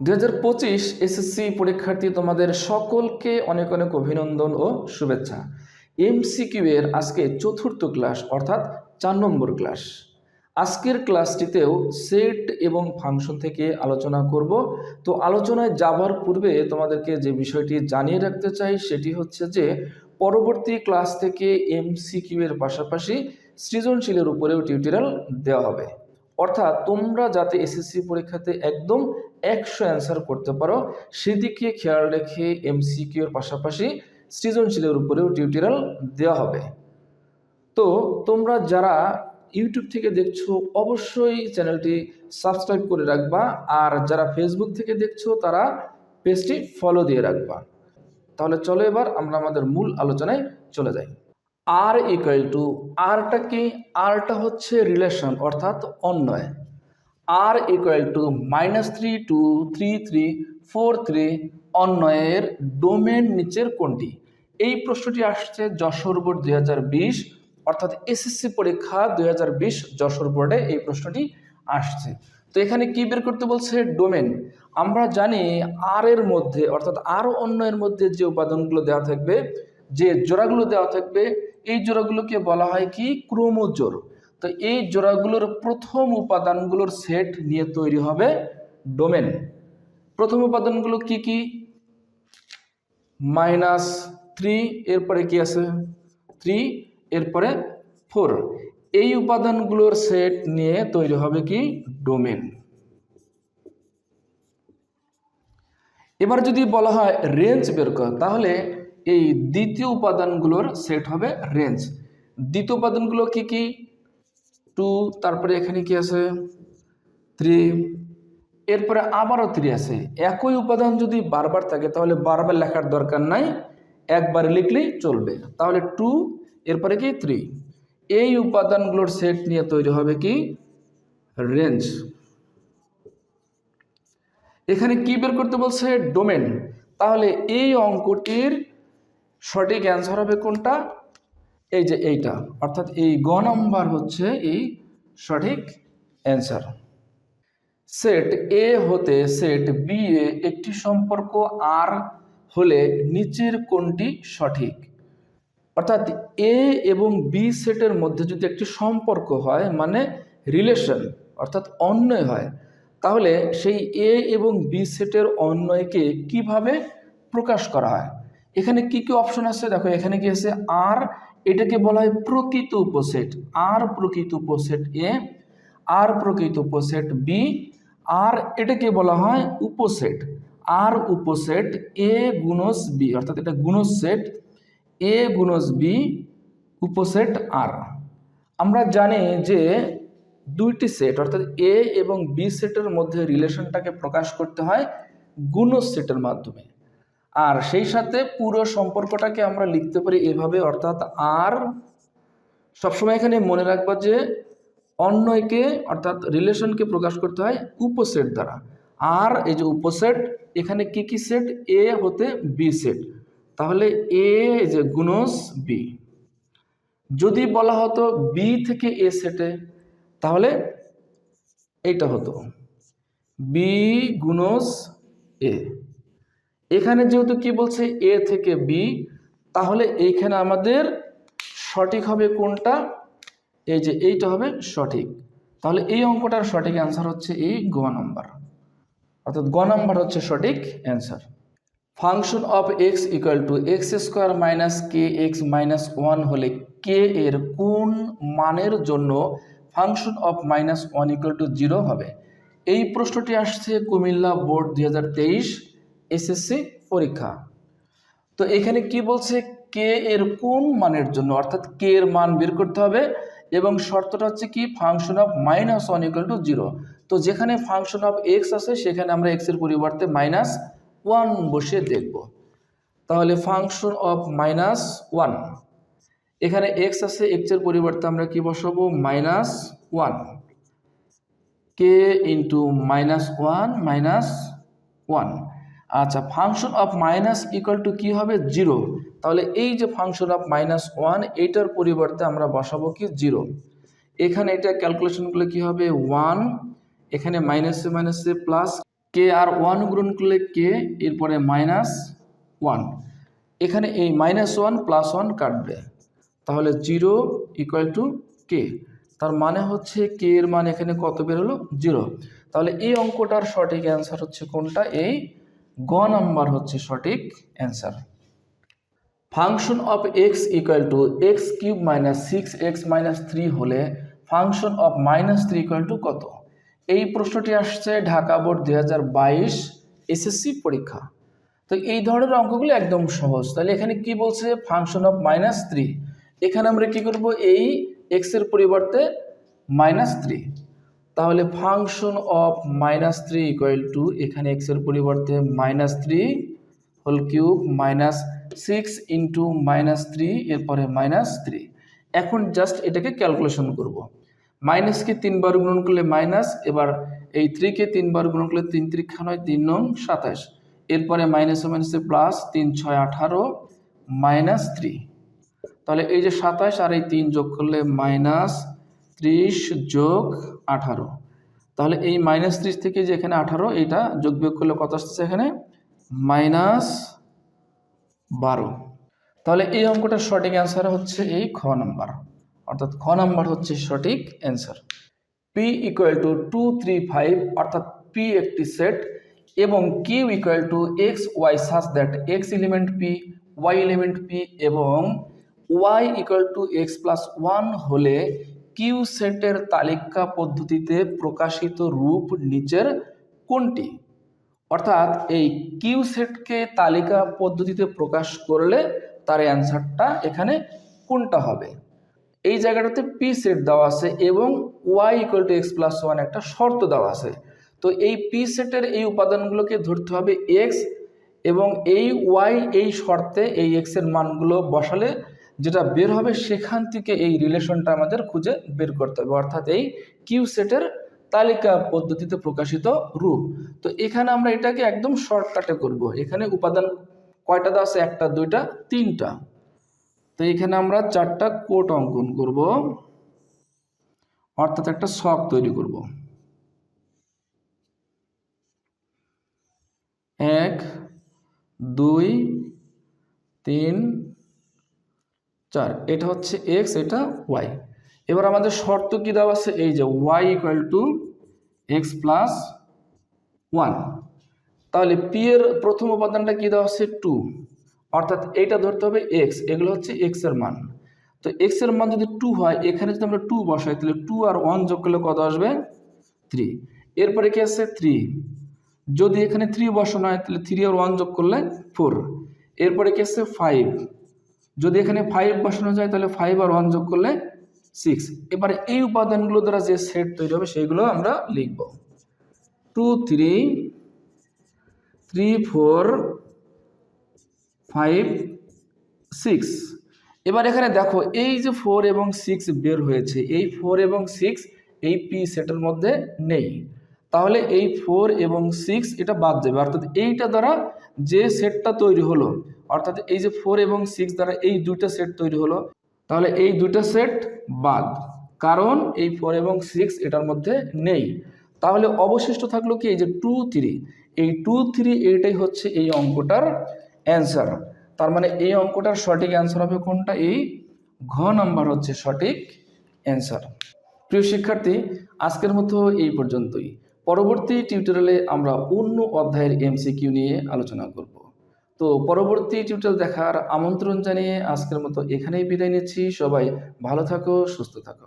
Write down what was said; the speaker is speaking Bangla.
দু হাজার পঁচিশ এসএসসি পরীক্ষার্থী তোমাদের সকলকে অনেক অনেক অভিনন্দন ও শুভেচ্ছা। এমসিকিউ এর আজকে চতুর্থ ক্লাস, অর্থাৎ চার নম্বর ক্লাস। আজকের ক্লাসটিতেও সেট এবং ফাংশন থেকে আলোচনা করব। তো আলোচনায় যাবার পূর্বে তোমাদেরকে যে বিষয়টি জানিয়ে রাখতে চাই, সেটি হচ্ছে যে, পরবর্তী ক্লাস থেকে এমসিকিউ এর পাশাপাশি সৃজনশীলের উপরেও টিউটোরিয়াল দেওয়া হবে। অর্থাৎ তোমরা যাতে এসএসসি পরীক্ষাতে একদম একশো অ্যান্সার করতে পারো। সেদিকে খেয়াল রেখে এমসিকিউ এর পাশাপাশি সৃজনশীলের উপরেও টিউটোরিয়াল দেওয়া হবে। তো তোমরা যারা ইউটিউব থেকে দেখছ, অবশ্যই চ্যানেলটি সাবস্ক্রাইব করে রাখবা। আর যারা ফেসবুক থেকে দেখছ, তারা পেজটি ফলো দিয়ে রাখবা। তাহলে চলো এবার আমরা আমাদের মূল আলোচনায় চলে যাই। আর ইকুয়াল টু আরটা কি আরটা হচ্ছে রিলেশন অর্থাৎ অন্যয় R equal to minus three two three three four three অন্যয়ের domain নিচের কোনটি? এই প্রশ্নটি আসছে যশোর বোর্ড দুই হাজার বিশ, অর্থাৎ এসএসসি পরীক্ষা দুই হাজার বিশ যশোর বোর্ডে এই প্রশ্নটি আসছে। তো এখানে কি বের করতে বলছে? ডোমেন আমরা জানি আর এর মধ্যে, অর্থাৎ আর অন্যের মধ্যে যে উপাদানগুলো দেওয়া থাকবে, যে জোড়াগুলো দেওয়া থাকবে, এই জোড়াগুলোকে বলা হয় কি? ক্রোমোজোর। তো এই জোড়াগুলোর প্রথম উপাদানগুলোর সেট নিয়ে তৈরি হবে ডোমেন। প্রথম উপাদানগুলো কি কি? মাইনাস থ্রি, এরপরে কি আছে? থ্রি, এরপরে ফোর। এই উপাদানগুলোর সেট নিয়ে তৈরি হবে কি? ডোমেন। এবার যদি বলা হয় রেঞ্জ বের কর, তাহলে এই দ্বিতীয় উপাদানগুলোর সেট হবে রেঞ্জ। দ্বিতীয় উপাদানগুলো কি কি? টু তারপরে এখানে কি আছে? থ্রি এরপরে আবারও থ্রি আছে। একই উপাদান যদি বারবার থাকে, তাহলে বারবার লেখার দরকার নাই, একবারে লিখলেই চলবে। তাহলে টু এরপরে কি থ্রি এই উপাদানগুলোর সেট নিয়ে তৈরি হবে কি? রেঞ্জ এখানে কি বের করতে বলছে? ডোমেন তাহলে এই অঙ্কটির সঠিক অ্যান্সার হবে কোনটা? এই যে এইটা, অর্থাৎ এই গ নম্বর হচ্ছে এই সঠিক অ্যান্সার। সেট এ হতে সেট বি এ একটি সম্পর্ক আর হলে নিচের কোনটি সঠিক? অর্থাৎ এ এবং বি সেটের মধ্যে যদি একটি সম্পর্ক হয় মানে রিলেশন, অর্থাৎ অন্যয় হয়, তাহলে সেই এ এবং বি সেটের অন্যয়কে কীভাবে প্রকাশ করা হয়? এখানে কি কি অপশন আছে? দেখো, এখানে কি আছে? আর এটাকে বলা হয় প্রকৃত উপসেট। আর প্রকৃত উপসেট এ, আর প্রকৃত উপসেট বি, আর এটাকে বলা হয় উপসেট। আর উপসেট এ গুণস বি, অর্থাৎ এটা গুণস সেট, এ গুণস বি, উপসেট আর। আমরা জানি যে দুইটি সেট, অর্থাৎ এ এবং বি সেটের মধ্যে রিলেশনটাকে প্রকাশ করতে হয় গুণস সেটের মাধ্যমে। আর সেই সাথে পুরো সম্পর্কটাকে আমরা লিখতে পারি এভাবে, অর্থাৎ আর সবসময় এখানে মনে রাখবা যে অন্যকে, অর্থাৎ রিলেশনকে প্রকাশ করতে হয় উপসেট দ্বারা। আর এই যে উপসেট, এখানে কি কি সেট? এ হতে বি সেট। তাহলে এ যে গুণস বি। যদি বলা হতো বি থেকে এ সেটে, তাহলে এইটা হতো। বি গুণস এ। এখানে যেহেতু কি বলছে এ থেকে বি, তাহলে এইখানে আমাদের সঠিক হবে কোনটা? এই যে এইটা হবে সঠিক। তাহলে এই অঙ্কটার সঠিক অ্যান্সার হচ্ছে এই গ নাম্বার। অর্থাৎ গ নাম্বার হচ্ছে সঠিক answer function of x equal to x square minus k x minus one হলে কে এর কোন মানের জন্য function of minus one equal to zero হবে? এই প্রশ্নটি আসছে কুমিল্লা বোর্ড দুই হাজার তেইশ। এসএসসি পরীক্ষা। তো এখানে কি বলছে? কে এর কোন মানের জন্য? অর্থাৎ কে এর মান বের করতে হবে এবং শর্তটা হচ্ছে কি? Function of minus one equal to zero তো যেখানে ফাংশন অফ এক্স আছে, সেখানে আমরা এক্সের পরিবর্তে মাইনাস ওয়ান বসিয়ে দেখব। তাহলে ফাংশন অফ মাইনাস ওয়ান এখানে এক্স আছে এক্সের পরিবর্তে আমরা কি বসাবো? Minus one k into minus one minus one আচ্ছা function of minus equal to কী হবে? জিরো তাহলে এই যে ফাংশন অফ মাইনাস ওয়ান এইটার পরিবর্তে আমরা বসাবো কি? জিরো এখানে এটা ক্যালকুলেশনগুলো কি হবে? ওয়ান এখানে মাইনাসে মাইনাসে প্লাস কে আর ওয়ান গ্রহণ করলে কে এরপরে মাইনাস ওয়ান এখানে এই মাইনাস ওয়ান প্লাস ওয়ান কাটবে। তাহলে জিরো ইকুয়াল টু কে তার মানে হচ্ছে কে এর মান এখানে কত বের হলো? জিরো তাহলে এই অঙ্কটার সঠিক অ্যান্সার হচ্ছে কোনটা? এই গ নাম্বার হচ্ছে সঠিক answer. Function of x equal to x cube minus six x minus three হলে function of minus three equal to কত? এই প্রশ্নটি আসছে ঢাকা বোর্ড দুই হাজার বাইশ এসএসসি পরীক্ষা। তো এই ধরনের অঙ্কগুলো একদম সহজ। তাহলে এখানে কি বলছে? ফাংশন অফ মাইনাস থ্রি এখানে আমরা কি করব? এই এক্সের পরিবর্তে মাইনাস থ্রি তাহলে function of minus three equal to এখানে এক্সের পরিবর্তে minus three whole cube minus six into minus three এরপরে মাইনাস থ্রি এখন জাস্ট এটাকে ক্যালকুলেশন করব। মাইনাসকে তিনবার গুণন করলে মাইনাস এবার এই থ্রিকে তিনবার গুণন করলে তিন ত্রিক্ষা নয়, তিন নং সাতাশ। এরপরে মাইনাসে মাইনাসে প্লাস তিন ছয় আঠারো মাইনাস থ্রি তাহলে এই যে সাতাশ আর এই তিন যোগ করলে মাইনাস ত্রিশ যোগ আঠারো। তাহলে এই মাইনাস ত্রিশ থেকে যে এখানে আঠারো, এইটা যোগ বিয়োগ করলে কত আসতেছে এখানে? মাইনাস বারো। তাহলে এই অঙ্কটার সঠিক অ্যান্সার হচ্ছে এই খ নাম্বার অর্থাৎ খ নাম্বার হচ্ছে সঠিক answer P equal to two three five অর্থাৎ পি একটি সেট এবং Q equal to x y such that x element P y element P এবং y equal to x plus one হলে কিউ সেটের তালিকা পদ্ধতিতে প্রকাশিত রূপ নিচের কোনটি? অর্থাৎ এই কিউ সেটকে তালিকা পদ্ধতিতে প্রকাশ করলে তার অ্যান্সারটা এখানে কোনটা হবে? এই জায়গাটাতে পি সেট দেওয়া আছে এবং y equal to x plus one একটা শর্ত দেওয়া আছে। তো এই পি সেটের এই উপাদানগুলোকে ধরতে হবে এক্স এবং এই ওয়াই এই শর্তে এই এক্সের মানগুলো বসালে যেটা বের হবে সেখান থেকে এই রিলেশনটা আমাদের খুঁজে বের করতে হবে। অর্থাৎ এই কিউ সেটের তালিকা পদ্ধতিতে প্রকাশিত রূপ। তো এখানে আমরা এটাকে একদম শর্টকাটে করব। এখানে উপাদান কয়টা দেওয়া আছে? একটা, দুইটা, তিনটা। তো এখানে আমরা চারটা কোট অঙ্কন করব। অর্থাৎ একটা শখ তৈরি করব। এক, দুই, তিন চার, এটা হচ্ছে এক্স এটা ওয়াই এবার আমাদের শর্ত কি দেওয়া আছে? এই যে y equal to x plus one তাহলে পি এর প্রথম উপাদানটা কি দেওয়া আছে? টু অর্থাৎ এইটা ধরতে হবে এক্স এগুলো হচ্ছে এক্সের মান। তো এক্সের মান যদি টু হয়, এখানে যদি আমরা টু বসাই, তাহলে টু আর ওয়ান যোগ করলে কত আসবে? থ্রি এরপরে কি আছে? থ্রি যদি এখানে থ্রি বসানো হয়, তাহলে থ্রি আর ওয়ান যোগ করলে ফোর এরপরে কি আছে? ফাইভ যদি এখানে ফাইভ বসানো যায়, তাহলে ফাইভ আর ওয়ান যোগ করলে সিক্স এবারে এই উপাদানগুলো দ্বারা যে সেট তৈরি হবে, সেইগুলো আমরা লিখব। Two three three four five six এবার এখানে দেখো, এই যে ফোর এবং সিক্স বের হয়েছে, এই ফোর এবং সিক্স এই পি সেটের মধ্যে নেই। তাহলে এই ফোর এবং সিক্স এটা বাদ যাবে অর্থাৎ এইটা দ্বারা যে সেটটা তৈরি হলো অর্থাৎ এই যে ফোর এবং সিক্স দ্বারা এই দুইটা সেট তৈরি হলো, তাহলে এই দুইটা সেট বাদ। কারণ এই ফোর এবং সিক্স এটার মধ্যে নেই। তাহলে অবশিষ্ট থাকল কি? এই যে টু থ্রি এই টু থ্রি এইটাই হচ্ছে এই অঙ্কটার অ্যান্সার তার মানে এই অঙ্কটার সঠিক অ্যান্সার হবে কোনটা? এই ঘ নাম্বার হচ্ছে সঠিক অ্যান্সার প্রিয় শিক্ষার্থী, আজকের মতো এই পর্যন্তই। পরবর্তী টিউটোরিয়ালে আমরা অন্য অধ্যায়ের এমসিকিউ নিয়ে আলোচনা করব। তো পরবর্তী টিউটাল দেখার আমন্ত্রণ জানিয়ে আজকের মতো এখানেই বিদায় নিচ্ছি। সবাই ভালো থাকো, সুস্থ থাকো।